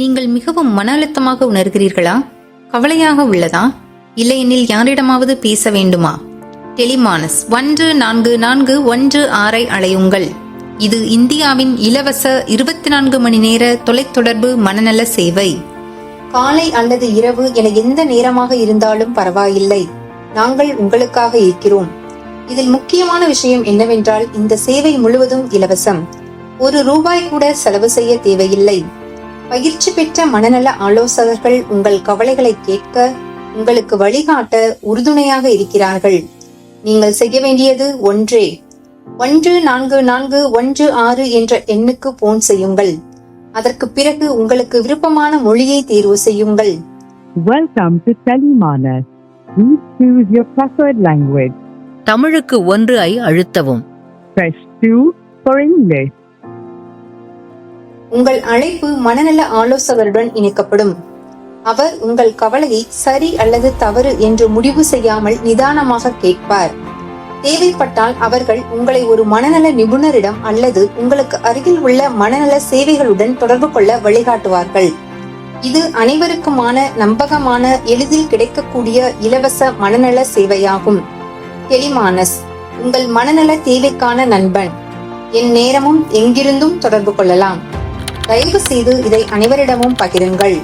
நீங்கள் மிகவும் மன அழுத்தமாக உணர்கிறீர்களா? கவலையாக உள்ளதா? இல்லையெனில் யாரிடமாவது பேச வேண்டுமா? டெலிமானஸ் ஒன்று நான்கு நான்கு ஒன்று ஆறை அழையுங்கள் இது இந்தியாவின் இலவச இருபத்தி நான்கு மணி நேர தொலைத்தொடர்பு மனநல சேவை. காலை அல்லது இரவு என எந்த நேரமாக இருந்தாலும் பரவாயில்லை. நாங்கள் உங்களுக்காக இருக்கிறோம். இதில் முக்கியமான விஷயம் என்னவென்றால் இந்த சேவை முழுவதும் இலவசம். ஒரு ரூபாய் கூட செலவு செய்ய தேவையில்லை. பயிற்சி பெற்ற மனநல ஆலோசகர்கள் உங்கள் கவலைகளை கேட்க உங்களுக்கு வழிகாட்ட உறுதுணையாக இருக்கிறார்கள் நீங்கள் செய்ய வேண்டியது ஒன்றே ஒன்று நான்கு நான்கு ஒன்று ஆறு என்ற எண்ணுக்கு போன் செய்யுங்கள் அதற்கு பிறகு உங்களுக்கு விருப்பமான மொழியை தேர்வு செய்யுங்கள் Welcome to Telemanas. Please choose your preferred language. தமிழுக்கு ஒன்று ஐ அழுத்தவும் Press 2 for English. உங்கள் அழைப்பு மனநல ஆலோசகருடன் இணைக்கப்படும். அவர் உங்கள் கவலையை சரி அல்லது தவறு என்று முடிவு செய்யாமல் நிதானமாக கேட்பார். தேவைப்பட்டால் அவர்கள் உங்களை ஒரு மனநல நிபுணரிடம் அல்லது உங்களுக்கு அருகில் உள்ள மனநல சேவைகளுடன் தொடர்பு கொள்ள வழிகாட்டுவார்கள். இது அனைவருக்குமான நம்பகமான எளிதில் கிடைக்கக்கூடிய இலவச மனநல சேவையாகும். டெலிமானஸ் உங்கள் மனநல தேவைக்கான நண்பன். என் நேரமும் எங்கிருந்தும் தொடர்பு கொள்ளலாம். தயவு செய்து இதை அனைவரிடமும் பகிருங்கள்.